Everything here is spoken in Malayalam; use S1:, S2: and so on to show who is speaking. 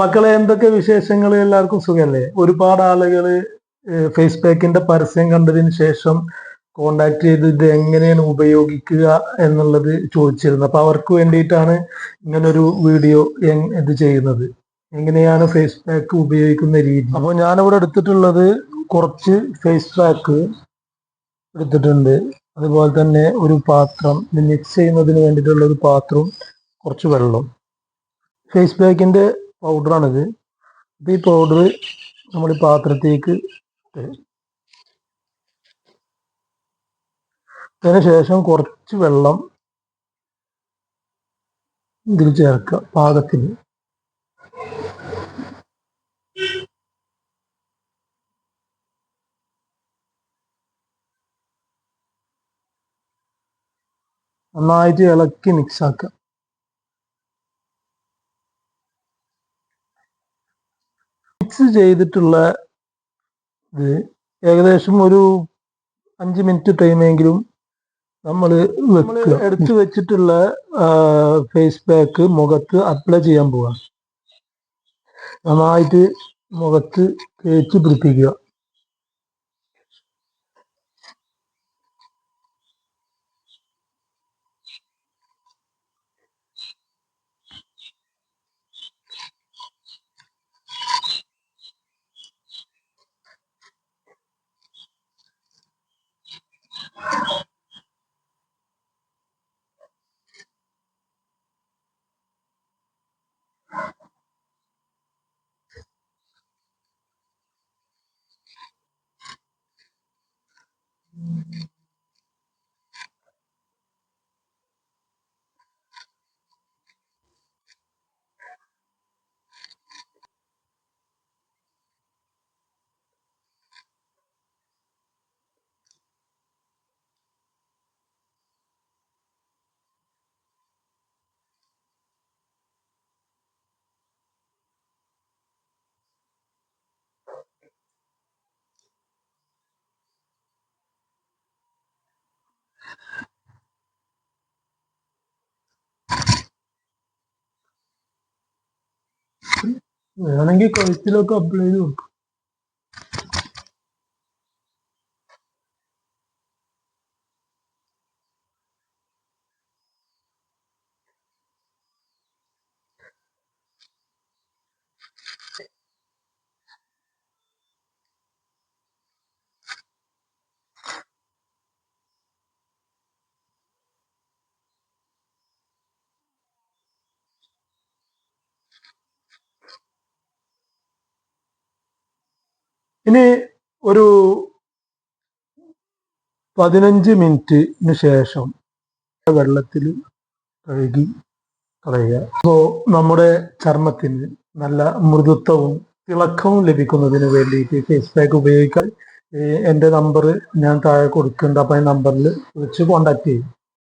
S1: മക്കളെ എന്തൊക്കെ വിശേഷങ്ങൾ എല്ലാവർക്കും സുഖമല്ലേ? ഒരുപാട് ആളുകൾ ഫേസ്ബുക്കിന്റെ പരസ്യം കണ്ടതിന് ശേഷം കോണ്ടാക്ട് ചെയ്ത് ഇത് എങ്ങനെയാണ് ഉപയോഗിക്കുക എന്നുള്ളത് ചോദിച്ചിരുന്നു. അപ്പൊ അവർക്ക് വേണ്ടിയിട്ടാണ് ഇങ്ങനൊരു വീഡിയോ ഇത് ചെയ്യുന്നത്. എങ്ങനെയാണ് ഫേസ് പാക്ക് ഉപയോഗിക്കുന്ന രീതി? അപ്പോൾ ഞാനിവിടെ എടുത്തിട്ടുള്ളത് കുറച്ച് ഫേസ് പാക്ക് എടുത്തിട്ടുണ്ട്. അതുപോലെ തന്നെ ഒരു പാത്രം മിക്സ് ചെയ്യുന്നതിന് വേണ്ടിയിട്ടുള്ള ഒരു പാത്രവും കുറച്ച് വെള്ളം. ഫേസ് പാക്കിന്റെ പൗഡറാണിത്. അപ്പോൾ ഈ പൗഡർ നമ്മൾ ഈ പാത്രത്തേക്ക് ശേഷം കുറച്ച് വെള്ളം ഇതിൽ ചേർക്കുക പാകത്തിന്. നന്നായിട്ട് ഇളക്കി മിക്സ് മിക്സ് ചെയ്തിട്ടുള്ള ഇത് ഏകദേശം ഒരു അഞ്ച് മിനിറ്റ് ടൈമെങ്കിലും നമ്മൾ വെക്കുക. എടുത്തു വെച്ചിട്ടുള്ള ഫേസ് പാക്ക് മുഖത്ത് അപ്ലൈ ചെയ്യാൻ പോവാം. നന്നായിട്ട് മുഖത്ത് തേച്ച് പിടിപ്പിക്കുക. വേണമെങ്കിൽ കൊയ്ത്തിലൊക്കെ അപ്ലൈ ചെയ്ത് കൊടുക്കും. ഇനി ഒരു പതിനഞ്ച് മിനിറ്റിന് ശേഷം വെള്ളത്തിൽ കഴുകി കളയുക. അപ്പോൾ നമ്മുടെ ചർമ്മത്തിന് നല്ല മൃദുത്വവും തിളക്കവും ലഭിക്കുന്നതിന് വേണ്ടിയിട്ട് ഫേസ് പാക്ക് ഉപയോഗിക്കാൻ എന്റെ നമ്പർ ഞാൻ താഴെ കൊടുക്കുന്നുണ്ട്. അപ്പൊ നമ്പറിൽ വിളിച്ച് കോണ്ടാക്ട് ചെയ്യും.